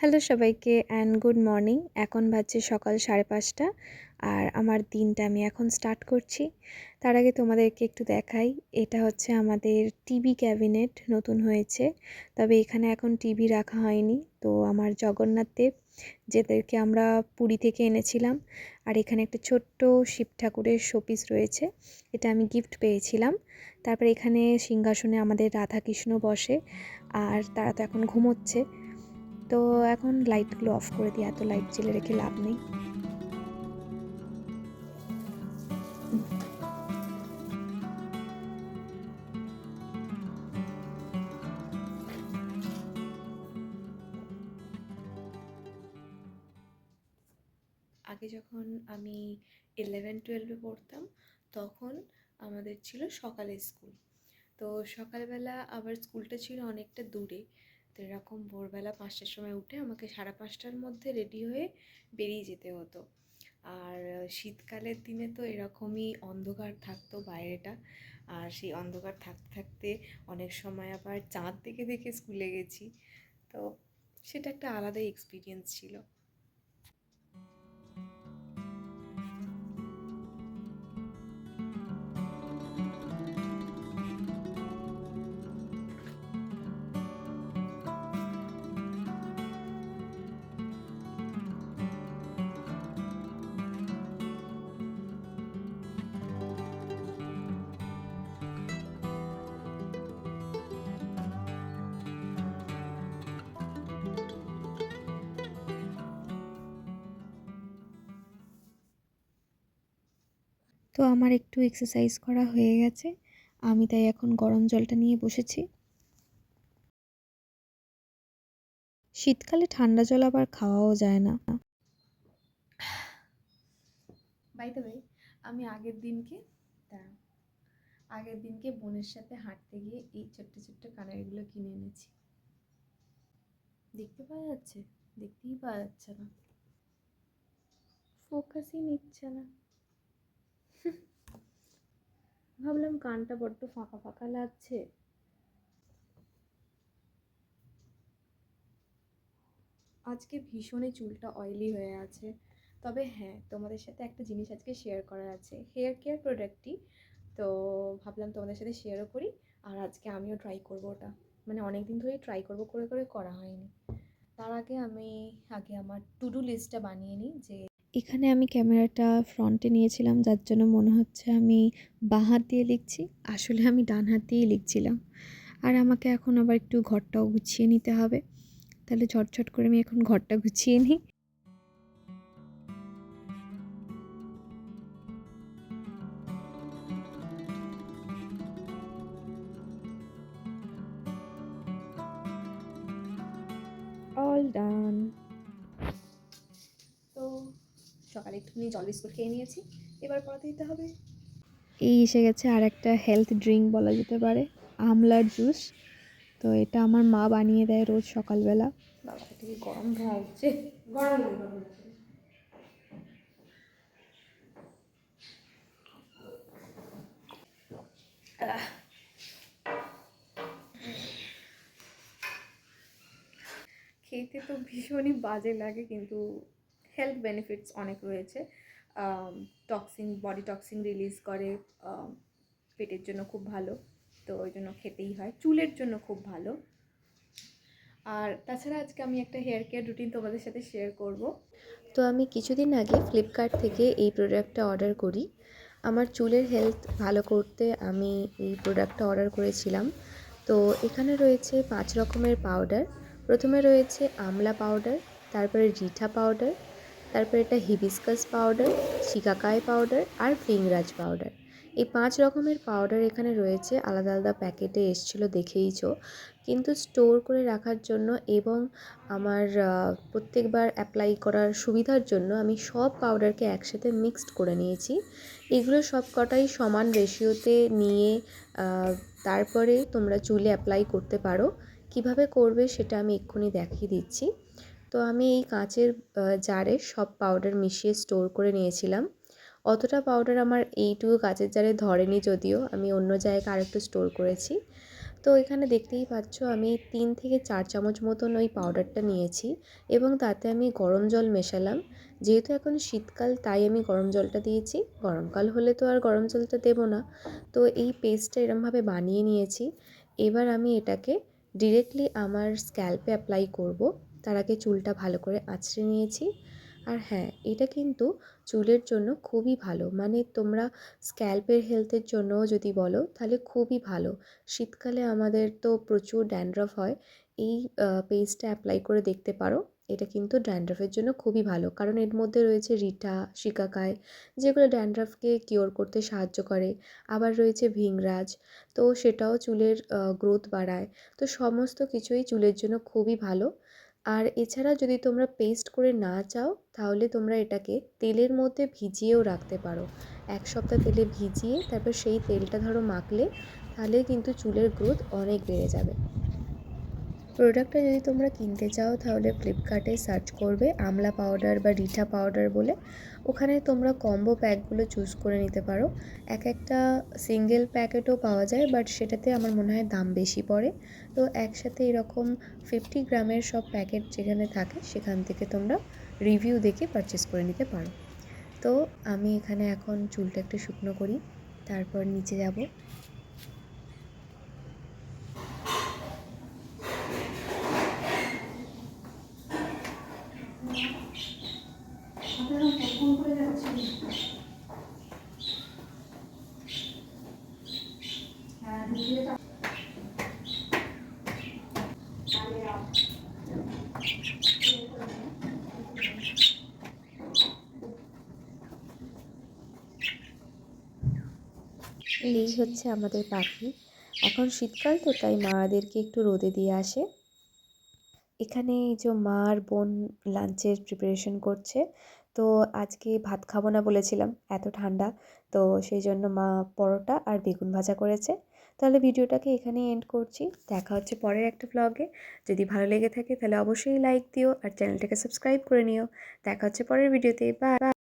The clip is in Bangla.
হ্যালো সবাইকে অ্যান্ড গুড মর্নিং এখন বাজছে সকাল সাড়ে পাঁচটা আর আমার দিনটা আমি এখন স্টার্ট করছি। তার আগে তোমাদেরকে একটু দেখাই, এটা হচ্ছে আমাদের টিভি ক্যাবিনেট নতুন হয়েছে, তবে এখানে এখন টিভি রাখা হয়নি। তো আমার জগন্নাথ দেব, যেদেরকে আমরা পুরী থেকে এনেছিলাম, আর এখানে একটা ছোট্ট শিব ঠাকুরের শোপিস রয়েছে, এটা আমি গিফট পেয়েছিলাম। তারপর এখানে সিংহাসনে আমাদের রাধাকৃষ্ণ বসে, আর তারা তো এখন ঘুমোচ্ছে। তো এখন লাইটগুলো অফ করে দিই, এত লাইট জেলে রেখে লাভ নেই। আগে যখন আমি ইলেভেন টুয়েলভে পড়তাম, তখন আমাদের ছিল সকালের স্কুল তো সকালবেলা আবার স্কুলটা ছিল অনেকটা দূরে। তো এরকম ভোরবেলা পাঁচটার সময় উঠে আমাকে সাড়ে পাঁচটার মধ্যে রেডি হয়ে বেরিয়ে যেতে হতো। আর শীতকালের দিনে তো এরকমই অন্ধকার থাকতো বাইরেটা। আর সেই অন্ধকার থাকতে থাকতে অনেক সময় আবার চাঁদ দেখে দেখে স্কুলে গেছি। তো সেটা একটা আলাদাই এক্সপিরিয়েন্স ছিল। তো আমার একটু এক্সারসাইজ করা হয়ে গেছে। আমি তাই এখন গরম জলটা নিয়ে বসেছি। শীতকালে ঠান্ডা জল আবার খাওয়াও যায় না। বাইতে ভাই আমি আগের দিনকে আগের দিনকে বোনের সাথে হাঁটতে গিয়ে এই ছোট্ট ছোট্ট কানারগুলো কিনে এনেছি। দেখতে পাওয়া যাচ্ছে? দেখতেই পাওয়া যাচ্ছে না। ফোকাসই নিচ্ছে না। ভাবলাম কানটা বড্ড ফাঁকা ফাঁকা লাগছে। আজকে ভীষণই চুলটা অয়েলি হয়ে আছে। তবে হ্যাঁ তোমাদের সাথে একটা জিনিস আজকে শেয়ার করার আছে। হেয়ার কেয়ার প্রোডাক্টটি তো ভাবলাম তোমাদের সাথে শেয়ারও করি। আর আজকে আমিও ট্রাই করব ওটা। মানে অনেক দিন ধরেই ট্রাই করব, করে করে করা হয়নি। তার আগে আমি, আগে আমার টু ডু লিস্টটা বানিয়ে নিই যে এখানে আমি ক্যামেরাটা ফ্রন্টে নিয়েছিলাম, যার জন্য মনে হচ্ছে আমি বাঁ হাত দিয়ে লিখছি। আসলে আমি ডান হাত দিয়েই লিখছিলাম। আর আমাকে এখন আবার একটু ঘরটাও গুছিয়ে নিতে হবে। তাহলে ঝটঝট করে আমি এখন ঘরটা গুছিয়ে নিই। ডান তো সকালে একটুখানি জল বিস্কুট খেয়ে নিয়েছি। এবার পড়াতে দিতে হবে। এই এসে গেছে আর একটা হেলথ ড্রিঙ্ক বলা যেতে পারে আমলার জুস তো এটা আমার মা বানিয়ে দেয় রোজ সকালবেলা। বাবা থেকে গরম ধোয়া গরম গরম খেতে তো ভীষণই বাজে লাগে কিন্তু হেলথ বেনিফিটস অনেক রয়েছে। টক্সিন বডি টক্সিন রিলিজ করে পেটের জন্য খুব ভালো, তো ওই জন্য খেতেই হয়। চুলের জন্য খুব ভালো। আর তাছাড়া আজকে আমি একটা হেয়ার কেয়ার রুটিন তোমাদের সাথে শেয়ার করব। তো আমি কিছুদিন আগে ফ্লিপকার্ট থেকে এই প্রোডাক্টটা অর্ডার করি। আমার চুলের হেলথ ভালো করতে আমি এই প্রোডাক্টটা অর্ডার করেছিলাম। তো এখানে রয়েছে পাঁচ রকমের পাউডার প্রথমে রয়েছে আমলা পাউডার তারপরে রিঠা পাউডার তারপরে এটা হিবিস্কাস পাউডার শিকাকাই পাউডার আর ফিংরাজ পাউডার এই পাঁচ রকমের পাউডার এখানে রয়েছে, আলাদা আলাদা প্যাকেটে এসছিলো, দেখেইছো। কিন্তু স্টোর করে রাখার জন্য এবং আমার প্রত্যেকবার অ্যাপ্লাই করার সুবিধার জন্য আমি সব পাউডারকে একসাথে মিক্সড করে নিয়েছি। এগুলো সব কটাই সমান রেশিওতে নিয়ে তারপরে তোমরা চুলে অ্যাপ্লাই করতে পারো। কীভাবে করবে সেটা আমি এক্ষুনি দেখিয়ে দিচ্ছি। তো আমি এই কাঁচের জারে সব পাউডার মিশিয়ে স্টোর করে নিয়েছিলাম। অতটা পাউডার আমার এইটুকু কাঁচের জারে ধরেনি যদিও, আমি অন্য জায়গায় আরেকটু স্টোর করেছি। তো এখানে দেখতেই পাচ্ছ আমি তিন থেকে চার চামচ মতন ওই পাউডারটা নিয়েছি এবং তাতে আমি গরম জল মেশালাম। যেহেতু এখন শীতকাল, তাই আমি গরম জলটা দিয়েছি। গরমকাল হলে তো আর গরম জলটা দেবো না। তো এই পেস্টটা এরমভাবে বানিয়ে নিয়েছি। এবার আমি এটাকে ডিরেক্টলি আমার স্ক্যাল্পে অ্যাপ্লাই করব। তার আগে চুলটা ভালো করে আঁচড়ে নিয়েছি। আর হ্যাঁ এটা কিন্তু চুলের জন্য খুবই ভালো। মানে তোমরা স্ক্যাল্পের হেলথের জন্য যদি বলো, তাহলে খুবই ভালো। শীতকালে আমাদের তো প্রচুর ড্যান্ড্রফ হয়। এই পেস্টটা অ্যাপ্লাই করে দেখতে পারো। এটা কিন্তু ড্যান্ড্রফের জন্য খুবই ভালো। কারণ এর মধ্যে রয়েছে রিটা শিকাকায়, যেগুলো ড্যান্ড্রফকে কিওর করতে সাহায্য করে। আবার রয়েছে ভিংরাজ। তো সেটাও চুলের গ্রোথ বাড়ায়। তো সমস্ত কিছুই চুলের জন্য খুবই ভালো। আর এছাড়া যদি তোমরা পেস্ট করে না চাও, তাহলে তোমরা এটাকে তেলের মধ্যে ভিজিয়েও রাখতে পারো। এক সপ্তাহ তেলে ভিজিয়ে তারপর সেই তেলটা ধরো মাখলে, তাহলে কিন্তু চুলের গ্রোথ অনেক বেড়ে যাবে। প্রোডাক্টটা যদি তোমরা কিনতে চাও, তাহলে ফ্লিপকার্টে সার্চ করবে আমলা পাউডার বা রিঠা পাউডার বলে। ওখানে তোমরা কম্বো প্যাকগুলো চুজ করে নিতে পারো। এক একটা সিঙ্গেল প্যাকেটও পাওয়া যায় বাট সেটাতে আমার মনে হয় দাম বেশি পড়ে। তো একসাথে এরকম ফিফটি গ্রামের সব প্যাকেট যেখানে থাকে, সেখান থেকে তোমরা রিভিউ দেখে পারচেস করে নিতে পারো। তো আমি এখানে এখন চুলটা একটু শুকনো করি, তারপর নিচে যাব। এই হচ্ছে আমাদের পাখি। এখন শীতকাল তো, তাই মাদেরকে একটু রোদে দিয়ে আসে। এখানে এই যে মা আর বোন লাঞ্চের প্রিপারেশন করছে। তো আজকে ভাত খাব না বলেছিলাম, এত ঠান্ডা। তো সেই জন্য মা পরোটা আর বেগুন ভাজা করেছে। তাহলে ভিডিওটাকে এখানেই এন্ড করছি। দেখা হচ্ছে পরের একটা ব্লগে যদি ভালো লেগে থাকে তাহলে অবশ্যই লাইক দিও আর চ্যানেলটাকে সাবস্ক্রাইব করে নিও। দেখা হচ্ছে পরের ভিডিওতে বাই